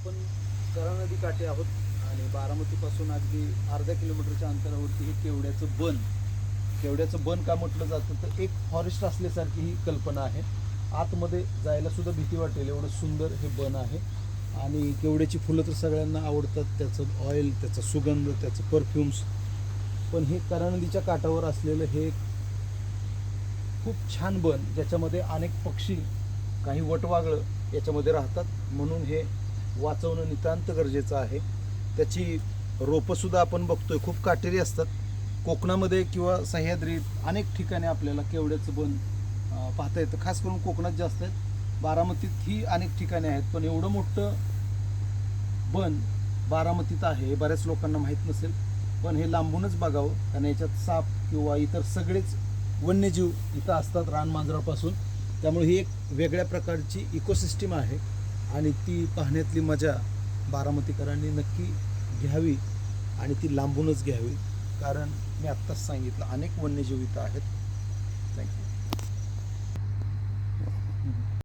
आपण करा नदी काठी आहोत आणि बारामतीपासून अगदी अर्ध्या किलोमीटरच्या अंतरावरती हे केवड्याचं बन केवड्याचं बन का म्हटलं जातं? तर एक फॉरेस्ट असल्यासारखी ही कल्पना आहे. आतमध्ये जायला सुद्धा भीती वाटेल एवढं सुंदर हे बन आहे. आणि केवड्याची फुलं तर सगळ्यांना आवडतात त्याचं ऑइल त्याचा सुगंध त्याचं परफ्युम्स पण हे करा नदीच्या काठावर असलेलं हे खूप छान बन ज्याच्यामध्ये अनेक पक्षी काही वटवागळं याच्यामध्ये राहतात. म्हणून हे वाचवणं नितांत गरजेचं आहे. त्याची रोपंसुद्धा आपण बघतोय. खूप काटेरी असतात. कोकणामध्ये किंवा सह्याद्रीत अनेक ठिकाणी आपल्याला केवड्याचं बन पाहता येतं. खास करून कोकणात जास्त आहेत. बारामतीत ही अनेक ठिकाणी आहेत. पण एवढं मोठं बन बारामतीत आहे हे बऱ्याच लोकांना माहीत नसेल. पण हे लांबूनच बघावं. कारण याच्यात साप किंवा इतर सगळेच वन्यजीव इथं असतात रानमांजरापासून त्यामुळे ही एक वेगळ्या प्रकारची इकोसिस्टीम आहे. आणि ती पाहण्यातली मजा बारामतीकरांनी नक्की घ्यावी आणि ती लांबूनच घ्यावी. कारण मी आत्ताच सांगितलं अनेक वन्यजीवित आहेत. थँक्यू